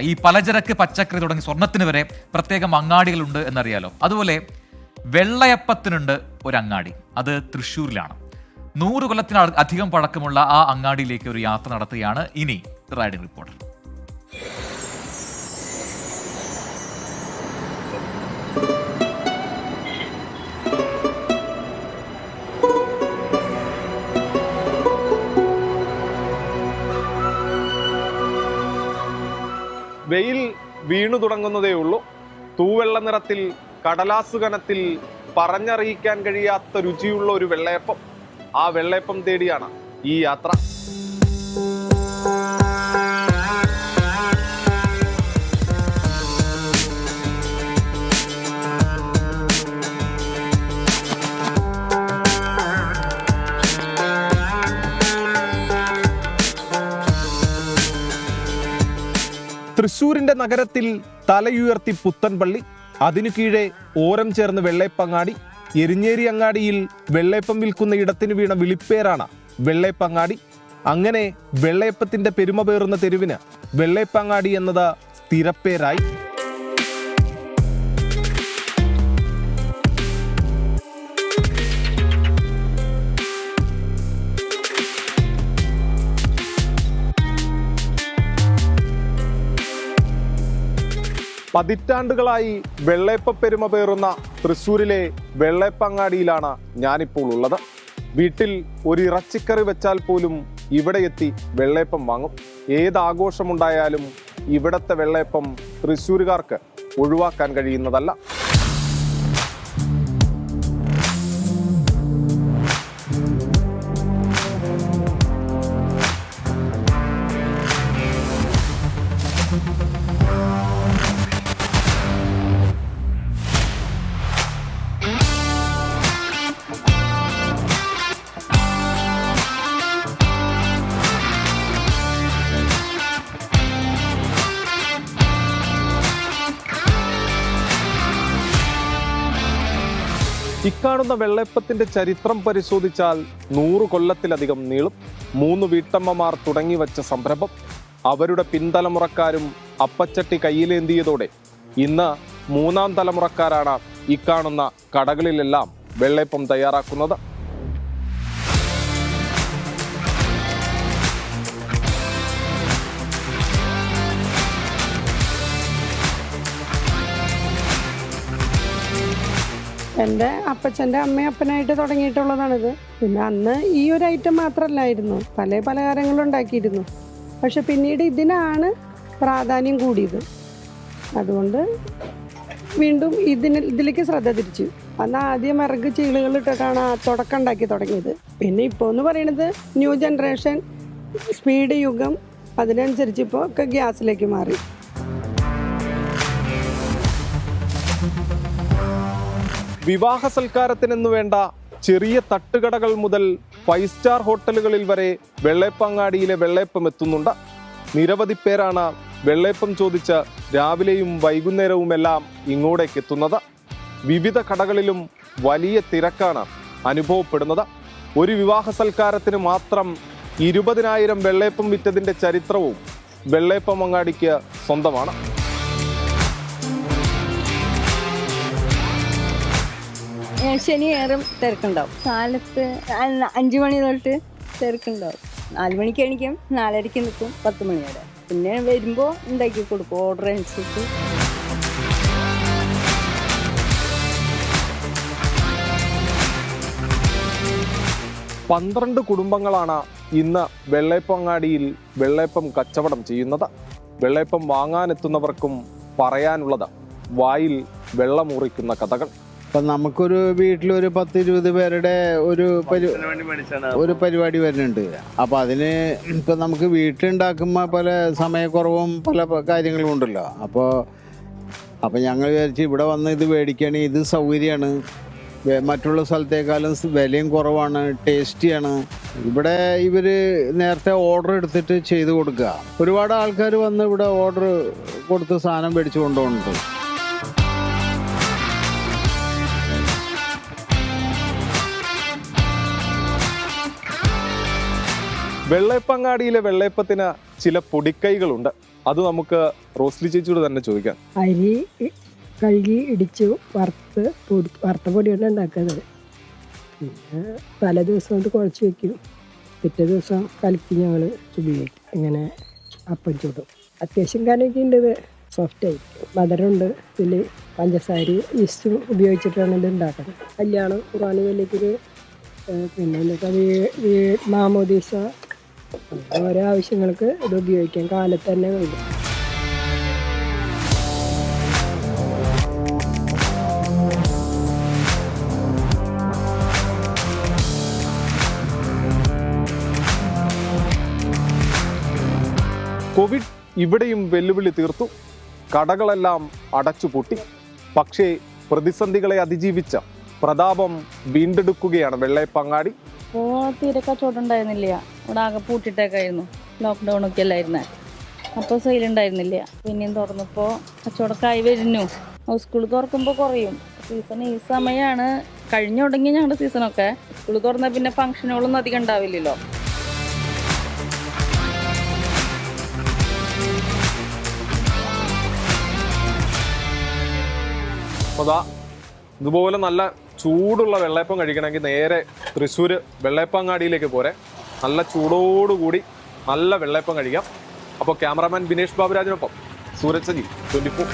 ഈ പലചരക്ക് പച്ചക്കറി തുടങ്ങി സ്വർണത്തിന് വരെ പ്രത്യേകം അങ്ങാടികളുണ്ട് എന്നറിയാലോ. അതുപോലെ വെള്ളയപ്പത്തിനുണ്ട് ഒരു അങ്ങാടി അത് തൃശ്ശൂരിലാണ്. നൂറ് കൊല്ലത്തിന് അധികം പഴക്കമുള്ള ആ അങ്ങാടിയിലേക്ക് ഒരു യാത്ര നടത്തുകയാണ് ഇനി റൈഡിംഗ് റിപ്പോർട്ടർ. വെയിൽ വീണു തുടങ്ങുന്നതേ ഉള്ളൂ. തൂവെള്ള നിറത്തിൽ കടലാസ് കനത്തിൽ പറഞ്ഞറിയിക്കാൻ കഴിയാത്ത രുചിയുള്ള ഒരു വെള്ളയപ്പം. ആ വെള്ളയപ്പം തേടിയാണ് ഈ യാത്ര. തൃശൂരിന്റെ നഗരത്തിൽ തലയുയർത്തി പുത്തൻപള്ളി അതിനു കീഴെ ഓരം ചേർന്ന് വെള്ളേപ്പങ്ങാടി എരിഞ്ഞേരി അങ്ങാടിയിൽ വെള്ളേപ്പം വിൽക്കുന്ന ഇടത്തിന് വീണ വിളിപ്പേരാണ് വെള്ളേപ്പങ്ങാടി അങ്ങനെ വെള്ളേപ്പത്തിന്റെ പെരുമ പേറുന്ന തെരുവിന് വെള്ളയപ്പങ്ങാടി എന്നത് സ്ഥിരപ്പേരായി. പതിറ്റാണ്ടുകളായി വെള്ളയപ്പ പെരുമ പേറുന്ന തൃശ്ശൂരിലെ വെള്ളയപ്പങ്ങാടിയിലാണ് ഞാനിപ്പോൾ ഉള്ളത്. വീട്ടിൽ ഒരു ഇറച്ചിക്കറി വെച്ചാൽ പോലും ഇവിടെ എത്തി വെള്ളയപ്പം വാങ്ങും. ഏത് ആഘോഷമുണ്ടായാലും ഇവിടത്തെ വെള്ളേപ്പം തൃശ്ശൂരുകാർക്ക് ഒഴിവാക്കാൻ കഴിയുന്നതല്ല. ഇക്കാണുന്ന വെള്ളയപ്പത്തിന്റെ ചരിത്രം പരിശോധിച്ചാൽ നൂറ് കൊല്ലത്തിലധികം നീളും മൂന്ന് വീട്ടമ്മമാർ തുടങ്ങി വച്ച സംരംഭം അവരുടെ പിൻതലമുറക്കാരും അപ്പച്ചട്ടി കയ്യിലേന്തിയതോടെ ഇന്ന് മൂന്നാം തലമുറക്കാരാണ് ഇക്കാണുന്ന കടകളിലെല്ലാം വെള്ളയപ്പം തയ്യാറാക്കുന്നത്. എന്റെ അപ്പച്ചന്റെ അമ്മയപ്പനായിട്ട് തുടങ്ങിയിട്ടുള്ളതാണിത്. പിന്നെ അന്ന് ഈ ഒരു ഐറ്റം മാത്രമല്ലായിരുന്നു പല പലഹാരങ്ങളും ഉണ്ടാക്കിയിരുന്നു. പക്ഷെ പിന്നീട് ഇതിനാണ് പ്രാധാന്യം കൂടിയത്. അതുകൊണ്ട് വീണ്ടും ഇതിന് ഇതിലേക്ക് ശ്രദ്ധ തിരിച്ചു. അന്ന് ആദ്യം ഇറക്ക് ചീളുകൾ ഇട്ടിട്ടാണ് ആ തുടക്കം ഉണ്ടാക്കി തുടങ്ങിയത്. പിന്നെ ഇപ്പോൾ എന്ന് പറയുന്നത് ന്യൂ ജനറേഷൻ സ്പീഡ് യുഗം അതിനനുസരിച്ച് ഇപ്പോൾ ഒക്കെ ഗ്യാസിലേക്ക് മാറി. വിവാഹ സൽക്കാരത്തിനെന്നു വേണ്ട ചെറിയ തട്ടുകടകൾ മുതൽ ഫൈവ് സ്റ്റാർ ഹോട്ടലുകളിൽ വരെ വെള്ളയപ്പങ്ങാടിയിലെ വെള്ളയപ്പം എത്തുന്നുണ്ട്. നിരവധി പേരാണ് വെള്ളയപ്പം ചോദിച്ച് രാവിലെയും വൈകുന്നേരവുമെല്ലാം ഇങ്ങോട്ടേക്ക് എത്തുന്നത്. വിവിധ കടകളിലും വലിയ തിരക്കാണ് അനുഭവപ്പെടുന്നത്. ഒരു വിവാഹ സൽക്കാരത്തിന് മാത്രം ഇരുപതിനായിരം വെള്ളേപ്പം വിറ്റതിന്റെ ചരിത്രവും വെള്ളേപ്പം അങ്ങാടിക്ക് സ്വന്തമാണ്. ശനി ഏറെ തിരക്കുണ്ടാവും. കാലത്ത് അഞ്ചു മണി തൊട്ട് തിരക്കുണ്ടാവും. നാല് മണിക്ക് എണിക്കും നാലരയ്ക്ക് നിൽക്കും പത്ത് മണി വരെ. പിന്നെ വരുമ്പോൾ ഉണ്ടാക്കി കൊടുക്കും ഓർഡർ അനുസരിച്ച്. പന്ത്രണ്ട് കുടുംബങ്ങളാണ് ഇന്ന് വെള്ളയപ്പങ്ങാടിയിൽ വെള്ളയപ്പം കച്ചവടം ചെയ്യുന്നത്. വെള്ളയപ്പം വാങ്ങാനെത്തുന്നവർക്കും പറയാനുള്ളത് വായിൽ വെള്ളമുറിക്കുന്ന കഥകൾ. ഇപ്പം നമുക്കൊരു വീട്ടിലൊരു പത്ത് ഇരുപത് പേരുടെ ഒരു പരി ഒരു പരിപാടി വരുന്നുണ്ട്. അപ്പം അതിന് ഇപ്പം നമുക്ക് വീട്ടിലുണ്ടാക്കുമ്പോൾ പല സമയക്കുറവും പല കാര്യങ്ങളും ഉണ്ടല്ലോ. അപ്പോൾ അപ്പം ഞങ്ങൾ വിചാരിച്ച് ഇവിടെ വന്ന് ഇത് മേടിക്കുകയാണെങ്കിൽ ഇത് സൗകര്യമാണ്. മറ്റുള്ള സ്ഥലത്തേക്കാളും വിലയും കുറവാണ് ടേസ്റ്റിയാണ്. ഇവിടെ ഇവർ നേരത്തെ ഓർഡർ എടുത്തിട്ട് ചെയ്ത് കൊടുക്കുക. ഒരുപാട് ആൾക്കാർ വന്ന് ഇവിടെ ഓർഡർ കൊടുത്ത് സാധനം മേടിച്ച് കൊണ്ടുപോകുന്നുണ്ട്. വെള്ളയപ്പങ്ങാടിയിലെ വെള്ളയപ്പത്തിന് ചില പൊടിക്കൈകളുണ്ട്. അത് നമുക്ക് റോസ്ലി ചേച്ചിയോട് തന്നെ ചോദിക്കാം. അരി കഴുകി ഇടിച്ചു വറുത്ത് വറുത്ത പൊടിയാണ് ഉണ്ടാക്കുന്നത്. പിന്നെ തലേ ദിവസം കൊണ്ട് കുഴച്ച് വെക്കും. പിറ്റേ ദിവസം കലക്കി ഞങ്ങൾ ഉപയോഗിക്കും ഇങ്ങനെ അപ്പം ചൂടും. അത്യാവശ്യം കനൊക്കെ ഉണ്ട് ഇത്. സോഫ്റ്റ് ആയി. മധുരമുണ്ട്. ഇതിൽ പഞ്ചസാര ഈസ്റ്റും ഉപയോഗിച്ചിട്ടാണ് ഇത് ഉണ്ടാക്കുന്നത്. കല്യാണം ഖുറാനി വലിയൊരു പിന്നെ മാമോദീസ ഓരോ ആവശ്യങ്ങൾക്ക് ഇത് ഉപയോഗിക്കാം. കാലത്ത് തന്നെ കഴിയും കോവിഡ് ഇവിടെയും വെല്ലുവിളി തീർത്തു. കടകളെല്ലാം അടച്ചുപൂട്ടി പക്ഷേ പ്രതിസന്ധികളെ അതിജീവിച്ച പ്രതാപം വീണ്ടെടുക്കുകയാണ് വെള്ളയപ്പങ്ങാടി. ഓ തീരെ കച്ചവടം ഉണ്ടായിരുന്നില്ല. ഇവിടെ ആകെ പൂട്ടിട്ടേക്കായിരുന്നു ലോക്ക്ഡൗൺ ഒക്കെ അല്ലായിരുന്നേ അപ്പോൾ സെയിൽ ഉണ്ടായിരുന്നില്ല. പിന്നെയും തുറന്നപ്പോൾ കച്ചവടക്കായി വരുന്നു. സ്കൂൾ തുറക്കുമ്പോൾ കുറയും. സീസൺ ഈ സമയമാണ് കഴിഞ്ഞു തുടങ്ങി ഞങ്ങളുടെ സീസണൊക്കെ സ്കൂൾ തുറന്നാൽ പിന്നെ ഫംഗ്ഷനുകളൊന്നും അധികം ഉണ്ടാവില്ലല്ലോ. അതാ ഇതുപോലെ നല്ല ചൂടുള്ള വെള്ളയപ്പം കഴിക്കണമെങ്കിൽ നേരെ തൃശ്ശൂർ വെള്ളയപ്പങ്ങാടിയിലേക്ക് പോരെ. നല്ല ചൂടോടുകൂടി നല്ല വെള്ളയപ്പം കഴിക്കാം. അപ്പോൾ ക്യാമറാമാൻ ബിനേഷ് ബാബുരാജിനൊപ്പം സൂരജ് സജി ട്വന്റി ഫോർ.